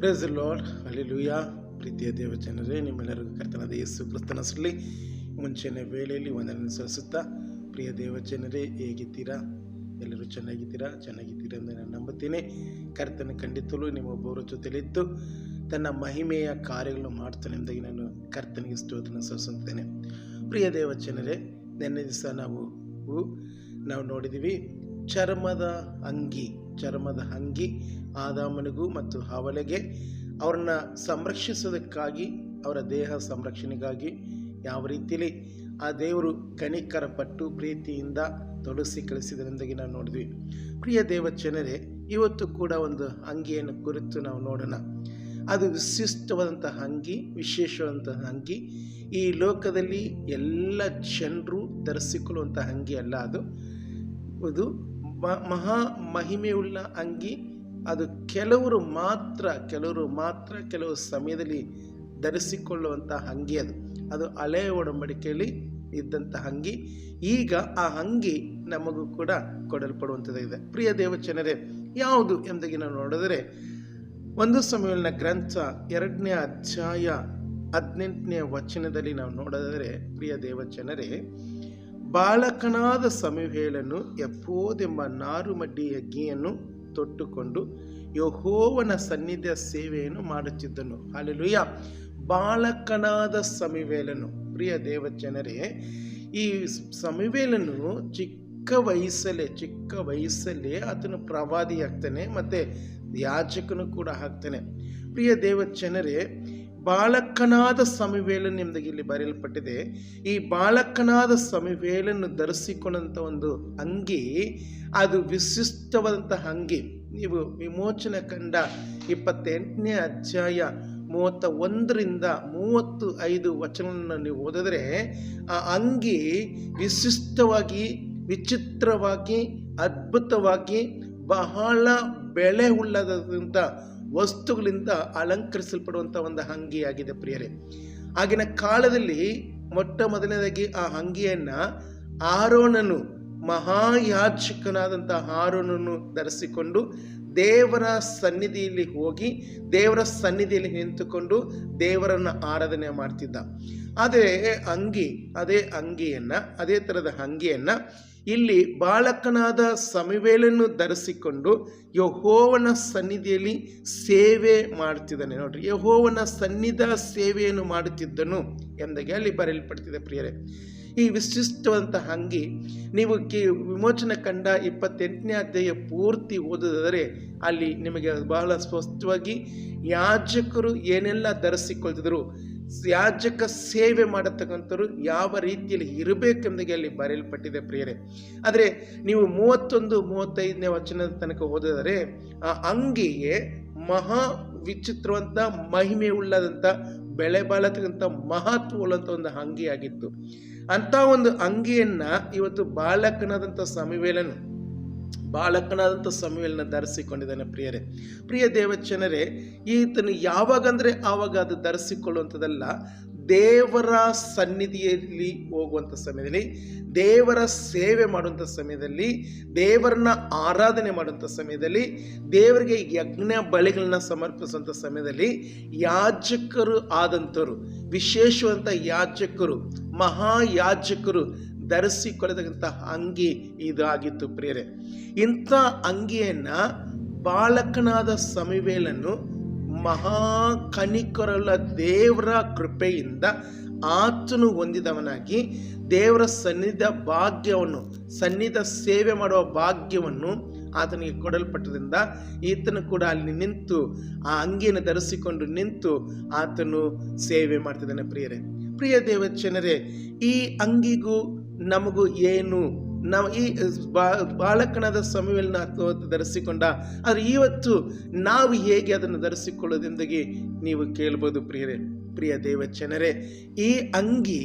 Praise lord ಅಲ್ಲಿಲೂಯ ಪ್ರೀತಿಯ ದೇವ ಜನರೇ, ನಿಮ್ಮೆಲ್ಲರಿಗೂ ಕರ್ತನಾದ ಯೇಸು ಕ್ರಿಸ್ತನ ಸುಳ್ಳಿ. ಮುಂಚೆನೆ ವೇಳೆಯಲ್ಲಿ ಒಂದನ್ನು ಸಲ್ಲಿಸುತ್ತಾ, ಪ್ರಿಯ ದೇವ ಜನರೇ, ಹೇಗಿದ್ದೀರಾ? ಎಲ್ಲರೂ ಚೆನ್ನಾಗಿದ್ದೀರಾ? ಚೆನ್ನಾಗಿದ್ದೀರಾ ಎಂದು ನಾನು ನಂಬುತ್ತೇನೆ. ಕರ್ತನ ಖಂಡಿತಲೂ ನಿಮ್ಮೊಬ್ಬರ ಜೊತೆಲಿದ್ದು ತನ್ನ ಮಹಿಮೆಯ ಕಾರ್ಯಗಳನ್ನು ಮಾಡ್ತಾನೆ ಎಂದಾಗಿ ನಾನು ಕರ್ತನಿಗೆ ಸ್ತೋತ್ರನ ಸಲ್ಲಿಸುತ್ತೇನೆ. ಪ್ರಿಯ ದೇವ ಜನರೇ, ನಿನ್ನೆ ದಿವಸ ನಾವು ನಾವು ನೋಡಿದ್ದೀವಿ, ಚರ್ಮದ ಅಂಗಿ ಚರ್ಮದ ಅಂಗಿ ಆದಾಮನಿಗೂ ಮತ್ತು ಹವಲೆಗೆ ಅವ್ರನ್ನ ಸಂರಕ್ಷಿಸೋದಕ್ಕಾಗಿ, ಅವರ ದೇಹ ಸಂರಕ್ಷಣೆಗಾಗಿ ಯಾವ ರೀತಿಯಲ್ಲಿ ಆ ದೇವರು ಕನಿಕರ ಪಟ್ಟು ಪ್ರೀತಿಯಿಂದ ತೊಡಸಿ ಕಳಿಸಿದರೆಂದಾಗಿ ನಾವು ನೋಡಿದ್ವಿ. ಪ್ರಿಯ ದೇವ ಜನರೇ ಇವತ್ತು ಕೂಡ ಒಂದು ಅಂಗಿಯನ್ನು ಕುರಿತು ನಾವು ನೋಡೋಣ. ಅದು ವಿಶಿಷ್ಟವಾದಂತಹ ಅಂಗಿ, ವಿಶೇಷವಾದಂತಹ ಅಂಗಿ. ಈ ಲೋಕದಲ್ಲಿ ಎಲ್ಲ ಜನರು ಧರಿಸಿಕೊಳ್ಳುವಂತಹ ಅಂಗಿ ಅಲ್ಲ ಅದು. ಇದು ಮಹಾ ಮಹಿಮೆಯುಳ್ಳ ಅಂಗಿ. ಅದು ಕೆಲವರು ಮಾತ್ರ ಕೆಲವರು ಮಾತ್ರ ಕೆಲವು ಸಮಯದಲ್ಲಿ ಧರಿಸಿಕೊಳ್ಳುವಂಥ ಅಂಗಿ ಅದು. ಅದು ಹಳೆಯ ಒಡಂಬಡಿಕೆಯಲ್ಲಿ ಇದ್ದಂತಹ ಅಂಗಿ. ಈಗ ಆ ಅಂಗಿ ನಮಗೂ ಕೂಡ ಕೊಡಲ್ಪಡುವಂಥದ್ದಾಗಿದೆ ಪ್ರಿಯ ದೇವಚನರೇ ಯಾವುದು ಎಂಬುದಾಗಿ ನಾವು ನೋಡಿದರೆ, ಒಂದು ಸಮಯನ ಗ್ರಂಥ ಎರಡನೇ ಅಧ್ಯಾಯ ಹದಿನೆಂಟನೇ ವಚನದಲ್ಲಿ ನಾವು ನೋಡಿದರೆ, ಪ್ರಿಯ ದೇವಚನರೇ ಬಾಲಕನಾದ ಸಮುವೇಲನು ಎಪ್ಪೋದೆಂಬ ನಾರುಮಡ್ಡಿ ಅಗ್ಗಿಯನ್ನು ತೊಟ್ಟುಕೊಂಡು ಯಹೋವನ ಸನ್ನಿಧಿಯ ಸೇವೆಯನ್ನು ಮಾಡುತ್ತಿದ್ದನು. ಅಲ್ಲಿಲುಯ್ಯ ಬಾಲಕನಾದ ಸಮಿವೇಲನು. ಪ್ರಿಯ ದೇವಜನರೇ, ಈ ಸಮಿವೇಲನು ಚಿಕ್ಕ ವಯಸ್ಸಲ್ಲೇ ಚಿಕ್ಕ ವಯಸ್ಸಲ್ಲೇ ಆತನು ಪ್ರವಾದಿ ಆಗ್ತಾನೆ ಮತ್ತು ಯಾಚಕನು ಕೂಡ ಆಗ್ತಾನೆ. ಪ್ರಿಯ ದೇವಜನರೇ ಬಾಲಕನಾದ ಸಮಿವೇಲನ್ ಎಂಬುದಾಗಿ ಇಲ್ಲಿ ಬರೆಯಲ್ಪಟ್ಟಿದೆ. ಈ ಬಾಲಕನಾದ ಸಮಿವೇಲನ್ನು ಧರಿಸಿಕೊಂಡಂಥ ಒಂದು ಅಂಗಿ, ಅದು ವಿಶಿಷ್ಟವಾದಂತಹ ಅಂಗಿ. ನೀವು ವಿಮೋಚನ ಕಂಡ ಇಪ್ಪತ್ತೆಂಟನೇ ಅಧ್ಯಾಯ ಮೂವತ್ತ ಒಂದರಿಂದ ಮೂವತ್ತು ಐದು ವಚನವನ್ನು ನೀವು ಓದಿದ್ರೆ, ಆ ಅಂಗಿ ವಿಶಿಷ್ಟವಾಗಿ, ವಿಚಿತ್ರವಾಗಿ, ಅದ್ಭುತವಾಗಿ ಬಹಳ ಬೆಳೆ ಉಳ್ಳದಂಥ ವಸ್ತುಗಳಿಂದ ಅಲಂಕರಿಸಲ್ಪಡುವಂಥ ಒಂದು ಅಂಗಿಯಾಗಿದೆ ಪ್ರಿಯರೇ. ಆಗಿನ ಕಾಲದಲ್ಲಿ ಮೊಟ್ಟ ಮೊದಲನೇದಾಗಿ ಆ ಅಂಗಿಯನ್ನು ಆರೋನನು ಮಹಾಯಾಜಕನಾದಂಥ ಆರೋನನ್ನು ಧರಿಸಿಕೊಂಡು ದೇವರ ಸನ್ನಿಧಿಯಲ್ಲಿ ಹೋಗಿ, ದೇವರ ಸನ್ನಿಧಿಯಲ್ಲಿ ನಿಂತುಕೊಂಡು ದೇವರನ್ನು ಆರಾಧನೆ ಮಾಡ್ತಿದ್ದ. ಅದೇ ಅಂಗಿ ಅದೇ ಅಂಗಿಯನ್ನು ಅದೇ ಥರದ ಅಂಗಿಯನ್ನು ಇಲ್ಲಿ ಬಾಲಕನಾದ ಸಮಿವೇಲನ್ನು ಧರಿಸಿಕೊಂಡು ಯಹೋವನ ಸನ್ನಿಧಿಯಲ್ಲಿ ಸೇವೆ ಮಾಡ್ತಿದ್ದಾನೆ. ನೋಡ್ರಿ, ಯಹೋವನ ಸನ್ನಿಧ ಸೇವೆಯನ್ನು ಮಾಡುತ್ತಿದ್ದನು ಎಂದಾಗಿ ಅಲ್ಲಿ ಬರೆಯಲ್ಪಡ್ತಿದೆ ಪ್ರಿಯರೇ. ಈ ವಿಶಿಷ್ಟವಾದಂತಹ ಅಂಗಿ ನೀವು ಕಿ ವಿಮೋಚನ ಕಂಡ ಇಪ್ಪತ್ತೆಂಟನೇ ಅಧ್ಯಾಯ ಪೂರ್ತಿ ಓದೋದಾದರೆ ಅಲ್ಲಿ ನಿಮಗೆ ಬಹಳ ಸ್ಪಷ್ಟವಾಗಿ ಯಾಜಕರು ಏನೆಲ್ಲ ಧರಿಸಿಕೊಳ್ತಿದ್ರು ಯಾಜಕ ಸೇವೆ ಮಾಡತಕ್ಕಂಥವ್ರು ಯಾವ ರೀತಿಯಲ್ಲಿ ಇರಬೇಕೆಂಬುದಾಗಿ ಅಲ್ಲಿ ಬರೆಯಲ್ಪಟ್ಟಿದೆ ಪ್ರಿಯರೇ. ಆದರೆ ನೀವು ಮೂವತ್ತೊಂದು, ಮೂವತ್ತೈದನೇ ವಚನದ ತನಕ ಓದಿದರೆ, ಆ ಅಂಗಿಗೆ ಮಹಾ ವಿಚಿತ್ರವಂತ, ಮಹಿಮೆ ಉಳ್ಳದಂಥ ಬೆಳೆ ಬಾಳತಕ್ಕಂಥ ಮಹತ್ವ ಉಳ್ಳಂಥ ಒಂದು ಅಂಗಿಯಾಗಿತ್ತು. ಅಂಥ ಒಂದು ಅಂಗಿಯನ್ನು ಇವತ್ತು ಬಾಲಕನಾದಂಥ ಸಮಿವೇಲನು ಬಾಲಕನಾದಂಥ ಸಮಯವನ್ನು ಧರಿಸಿಕೊಂಡಿದ್ದಾನೆ ಪ್ರಿಯರೇ. ಪ್ರಿಯ ದೇವಚನರೇ, ಈತನು ಯಾವಾಗಂದರೆ ಆವಾಗ ಅದು ಧರಿಸಿಕೊಳ್ಳುವಂಥದ್ದಲ್ಲ, ದೇವರ ಸನ್ನಿಧಿಯಲ್ಲಿ ಹೋಗುವಂಥ ಸಮಯದಲ್ಲಿ, ದೇವರ ಸೇವೆ ಮಾಡುವಂಥ ಸಮಯದಲ್ಲಿ, ದೇವರನ್ನ ಆರಾಧನೆ ಮಾಡುವಂಥ ಸಮಯದಲ್ಲಿ, ದೇವರಿಗೆ ಯಜ್ಞ ಬಳಿಗಳನ್ನ ಸಮರ್ಪಿಸುವಂಥ ಸಮಯದಲ್ಲಿ ಯಾಜಕರು ಆದಂಥವ್ರು ವಿಶೇಷವಂಥ ಯಾಜಕರು, ಮಹಾಯಾಜಕರು ಧರಿಸಿಕೊಳ್ಳತಕ್ಕಂಥ ಅಂಗಿ ಇದಾಗಿತ್ತು ಪ್ರಿಯರೇ. ಇಂಥ ಅಂಗಿಯನ್ನು ಬಾಲಕನಾದ ಸಮಿವೇಲನ್ನು ಮಹಾ ಕನಿಕರಲ ದೇವರ ಕೃಪೆಯಿಂದ ಆತನು ಹೊಂದಿದವನಾಗಿ ದೇವರ ಸನ್ನಿಧ ಭಾಗ್ಯವನ್ನು, ಸನ್ನಿಧ ಸೇವೆ ಮಾಡುವ ಭಾಗ್ಯವನ್ನು ಆತನಿಗೆ ಕೊಡಲ್ಪಟ್ಟದಿಂದ ಈತನು ಕೂಡ ಅಲ್ಲಿ ನಿಂತು ಆ ಅಂಗಿಯನ್ನು ಧರಿಸಿಕೊಂಡು ನಿಂತು ಆತನು ಸೇವೆ ಮಾಡ್ತಿದ್ದಾನೆ ಪ್ರಿಯರೇ. ಪ್ರಿಯ ದೇವಚನರೇ ಈ ಅಂಗಿಗೂ ನಮಗೂ ಏನು? ನಾವು ಈ ಬಾಲಕನಾದ ಸಮಯವನ್ನು ಅಥವಾ ಧರಿಸಿಕೊಂಡ, ಆದರೆ ಇವತ್ತು ನಾವು ಹೇಗೆ ಅದನ್ನು ಧರಿಸಿಕೊಳ್ಳೋದೆಂದಾಗಿ ನೀವು ಕೇಳ್ಬೋದು ಪ್ರಿಯರೇ, ಪ್ರಿಯ ದೇವಚನರೇ ಈ ಅಂಗಿ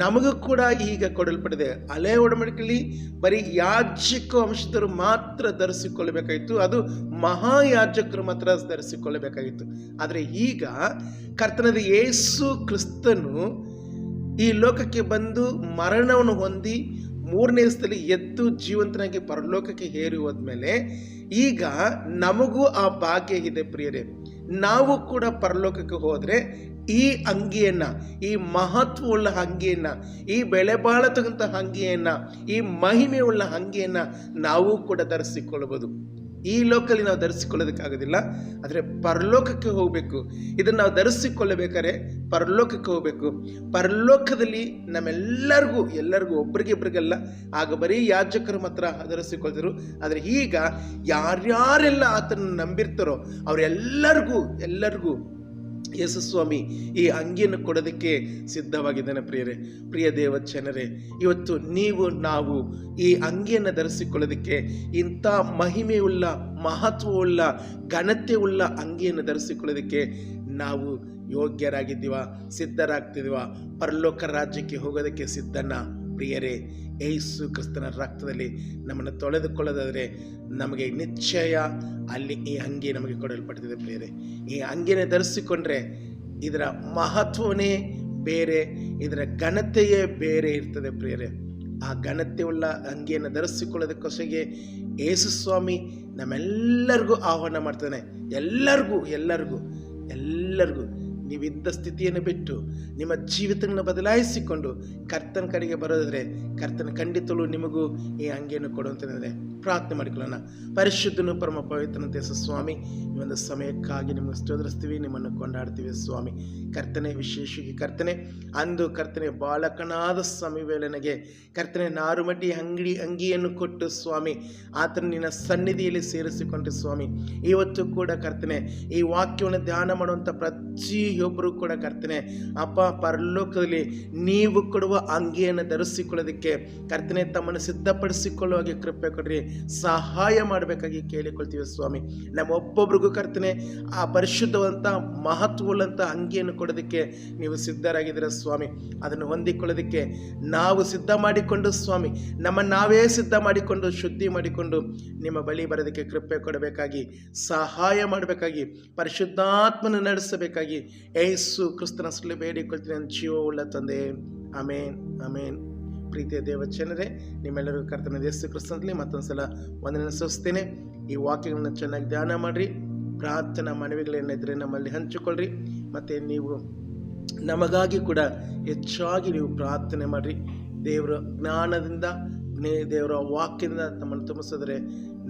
ನಮಗೂ ಕೂಡ ಈಗ ಕೊಡಲ್ಪಟ್ಟಿದೆ. ಅಲೆ ಒಡಂಬಡಿಕೆಯಲ್ಲಿ ಬರೀ ಯಾಜಕ ವಂಶದರು ಮಾತ್ರ ಧರಿಸಿಕೊಳ್ಳಬೇಕಾಯಿತು, ಅದು ಮಹಾಯಾಜಕರು ಮಾತ್ರ ಧರಿಸಿಕೊಳ್ಳಬೇಕಾಗಿತ್ತು ಆದರೆ ಈಗ ಕರ್ತನದ ಯೇಸು ಕ್ರಿಸ್ತನು ಈ ಲೋಕಕ್ಕೆ ಬಂದು ಮರಣವನ್ನು ಹೊಂದಿ ಮೂರನೇ ದಿವಸದಲ್ಲಿ ಎದ್ದು ಜೀವಂತನಾಗಿ ಪರಲೋಕಕ್ಕೆ ಹೇರಿ ಹೋದ್ಮೇಲೆ ಈಗ ನಮಗೂ ಆ ಭಾಗ್ಯ ಇದೆ ಪ್ರಿಯರೇ. ನಾವು ಕೂಡ ಪರಲೋಕಕ್ಕೆ ಹೋದರೆ ಈ ಅಂಗಿಯನ್ನು, ಈ ಮಹತ್ವವುಳ್ಳ ಅಂಗಿಯನ್ನು, ಈ ಬೆಳೆ ಬಾಳತಕ್ಕಂಥ ಅಂಗಿಯನ್ನು, ಈ ಮಹಿಮೆಯುಳ್ಳ ಅಂಗಿಯನ್ನು ನಾವು ಕೂಡ ಧರಿಸಿಕೊಳ್ಳಬಹುದು ಈ ಲೋಕಲ್ಲಿ ನಾವು ಧರಿಸಿಕೊಳ್ಳೋದಕ್ಕಾಗೋದಿಲ್ಲ, ಆದರೆ ಪರಲೋಕಕ್ಕೆ ಹೋಗಬೇಕು. ಇದನ್ನು ನಾವು ಧರಿಸಿಕೊಳ್ಳಬೇಕಾದ್ರೆ ಪರಲೋಕಕ್ಕೆ ಹೋಗಬೇಕು. ಪರಲೋಕದಲ್ಲಿ ನಮ್ಮೆಲ್ಲರಿಗೂ, ಎಲ್ಲರಿಗೂ ಒಬ್ರಿಗೆ ಇಬ್ಬರಿಗೆಲ್ಲ ಆಗ ಬರೀ ಯಾಜಕರು ಮಾತ್ರ ಧರಿಸಿಕೊಳ್ತಿದ್ರು. ಆದರೆ ಈಗ ಯಾರ್ಯಾರೆಲ್ಲ ಆತನ ನಂಬಿರ್ತಾರೋ, ಅವರೆಲ್ಲರಿಗೂ, ಎಲ್ಲರಿಗೂ ಯೇಸು ಸ್ವಾಮಿ, ಈ ಅಂಗಿಯನ್ನು ಕೊಡೋದಕ್ಕೆ ಸಿದ್ಧವಾಗಿದ್ದಾನೆ ಪ್ರಿಯರೇ. ಪ್ರಿಯ ದೇವಚನರೇ ಇವತ್ತು ನೀವು, ನಾವು ಈ ಅಂಗಿಯನ್ನು ಧರಿಸಿಕೊಳ್ಳೋದಕ್ಕೆ ಇಂಥ ಮಹಿಮೆಯುಳ್ಳ, ಮಹತ್ವವುಳ್ಳ, ಘನತೆಯುಳ್ಳ ಅಂಗಿಯನ್ನು ಧರಿಸಿಕೊಳ್ಳೋದಕ್ಕೆ ನಾವು ಯೋಗ್ಯರಾಗಿದ್ದೀವ, ಸಿದ್ಧರಾಗ್ತಿದ್ದೀವ, ಪರಲೋಕ ರಾಜ್ಯಕ್ಕೆ ಹೋಗೋದಕ್ಕೆ ಸಿದ್ಧನ? ಪ್ರಿಯರೇ ಏಸು ಕ್ರಿಸ್ತನ ರಕ್ತದಲ್ಲಿ ನಮ್ಮನ್ನು ತೊಳೆದುಕೊಳ್ಳೋದಾದರೆ ನಮಗೆ ನಿಶ್ಚಯ ಅಲ್ಲಿ ಈ ಅಂಗಿ ನಮಗೆ ಕೊಡಲ್ಪಡ್ತಿದೆ ಪ್ರಿಯರೇ. ಈ ಅಂಗಿನ ಧರಿಸಿಕೊಂಡ್ರೆ ಇದರ ಮಹತ್ವನೇ ಬೇರೆ, ಇದರ ಘನತೆಯೇ ಬೇರೆ ಇರ್ತದೆ ಪ್ರಿಯರೇ. ಆ ಘನತೆಯುಳ್ಳ ಅಂಗಿಯನ್ನು ಧರಿಸಿಕೊಳ್ಳೋದಕ್ಕೋಸ್ಕರ ಯೇಸು ಸ್ವಾಮಿ ನಮ್ಮೆಲ್ಲರಿಗೂ ಆಹ್ವಾನ ಮಾಡ್ತಾನೆ. ಎಲ್ಲರಿಗೂ ಎಲ್ಲರಿಗೂ ಎಲ್ಲರಿಗೂ. ನೀವಿದ್ದ ಸ್ಥಿತಿಯನ್ನು ಬಿಟ್ಟು ನಿಮ್ಮ ಜೀವಿತವನ್ನು ಬದಲಾಯಿಸಿಕೊಂಡು ಕರ್ತನ ಕಡೆಗೆ ಬರೋದಾದರೆ ಕರ್ತನ ಖಂಡಿತಲೂ ನಿಮಗೂ ಈ ಅಂಗಿಯನ್ನು ಕೊಡುವಂತಂದರೆ ಪ್ರಾರ್ಥನೆ ಮಾಡಿಕೊಳ್ಳೋಣ. ಪರಿಶುದ್ಧನು ಪರಮ ಪವಿತ್ರನಂತೆ ಸ್ವಾಮಿ ಈ ಒಂದು ಸಮಯಕ್ಕಾಗಿ ನಿಮಗೆ ಸ್ತೋದರಿಸ್ತೀವಿ ನಿಮ್ಮನ್ನು ಕೊಂಡಾಡ್ತೀವಿ ಸ್ವಾಮಿ. ಕರ್ತನೆ, ವಿಶೇಷವಾಗಿ ಕರ್ತನೆ, ಅಂದು ಕರ್ತನೆ ಬಾಲಕನಾದ ಸ್ವಾಮಿ ವೇಳನೆಗೆ ಕರ್ತನೆ ನಾರುಮಡ್ಡಿ ಅಂಗಡಿ ಅಂಗಿಯನ್ನು ಕೊಟ್ಟು ಸ್ವಾಮಿ, ಆತನ ನಿನ್ನ ಸನ್ನಿಧಿಯಲ್ಲಿ ಸೇರಿಸಿಕೊಂಡು ಸ್ವಾಮಿ. ಇವತ್ತು ಕೂಡ ಕರ್ತನೆ ಈ ವಾಕ್ಯವನ್ನು ಧ್ಯಾನ ಮಾಡುವಂಥ ಪ್ರತಿಯೊಬ್ಬರು ಕೂಡ ಕರ್ತನೆ, ಅಪ್ಪ, ಪರಲೋಕದಲ್ಲಿ ನೀವು ಕೊಡುವ ಅಂಗಿಯನ್ನು ಧರಿಸಿಕೊಳ್ಳೋದಕ್ಕೆ ಕರ್ತನೆ, ತಮ್ಮನ್ನು ಸಿದ್ಧಪಡಿಸಿಕೊಳ್ಳುವ ಹಾಗೆ ಕೃಪೆ ಕೊಡ್ರಿ. ಸಹಾಯ ಮಾಡಬೇಕಾಗಿ ಕೇಳಿಕೊಳ್ತೀವಿ ಸ್ವಾಮಿ. ನಮ್ಮ ಒಬ್ಬೊಬ್ರಿಗೂ ಕರ್ತನೆ, ಆ ಪರಿಶುದ್ಧವಂಥ ಮಹತ್ವವುಳ್ಳಂಥ ಅಂಗಿಯನ್ನು ಕೊಡೋದಕ್ಕೆ ನೀವು ಸಿದ್ಧರಾಗಿದ್ದೀರ ಸ್ವಾಮಿ. ಅದನ್ನು ಹೊಂದಿಕೊಳ್ಳೋದಕ್ಕೆ ನಾವು ಸಿದ್ಧ ಮಾಡಿಕೊಂಡು ಸ್ವಾಮಿ ನಮ್ಮ ನಾವೇ ಸಿದ್ಧ ಮಾಡಿಕೊಂಡು, ಶುದ್ಧಿ ಮಾಡಿಕೊಂಡು ನಿಮ್ಮ ಬಳಿ ಬರೋದಕ್ಕೆ ಕೃಪೆ ಕೊಡಬೇಕಾಗಿ, ಸಹಾಯ ಮಾಡಬೇಕಾಗಿ, ಪರಿಶುದ್ಧಾತ್ಮನ ನಡೆಸಬೇಕಾಗಿ ಏಸು ಕ್ರಿಸ್ತನ ಸಲ ಬೇಡಿಕೊಳ್ತೀನಿ ನನ್ನ ಜೀವವುಳ್ಳ ತಂದೆ. ಅಮೇನ್ ಅಮೇನ್ ಪ್ರೀತಿಯ ದೇವಚನರೇ ನಿಮ್ಮೆಲ್ಲರಿಗೂ ಕರ್ತನ ಯೇಸು ಕ್ರಿಸ್ತನಲ್ಲಿ ಮತ್ತೊಂದು ಸಲ ವಂದನೆ ಸೂಚಿಸ್ತೇನೆ ಈ ವಾಕ್ಯಗಳನ್ನು ಚೆನ್ನಾಗಿ ಧ್ಯಾನ ಮಾಡಿರಿ. ಪ್ರಾರ್ಥನಾ ಮನವಿಗಳೇನಿದ್ರೆ ನಮ್ಮಲ್ಲಿ ಹಂಚಿಕೊಳ್ಳ್ರಿ. ಮತ್ತು ನೀವು ನಮಗಾಗಿ ಕೂಡ ಹೆಚ್ಚಾಗಿ ನೀವು ಪ್ರಾರ್ಥನೆ ಮಾಡಿರಿ. ದೇವರ ಜ್ಞಾನದಿಂದ ದೇವರ ವಾಕ್ಯದಿಂದ ನಮ್ಮನ್ನು ತುಂಬಿಸಿದ್ರೆ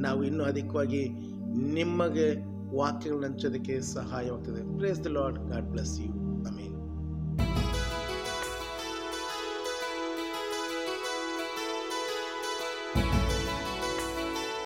ನಾವು ಇನ್ನೂ ಅಧಿಕವಾಗಿ ನಿಮಗೆ ವಾಕ್ಯಗಳನ್ನ ಹಂಚೋದಕ್ಕೆ ಸಹಾಯವಾಗ್ತದೆ praise the Lord God bless you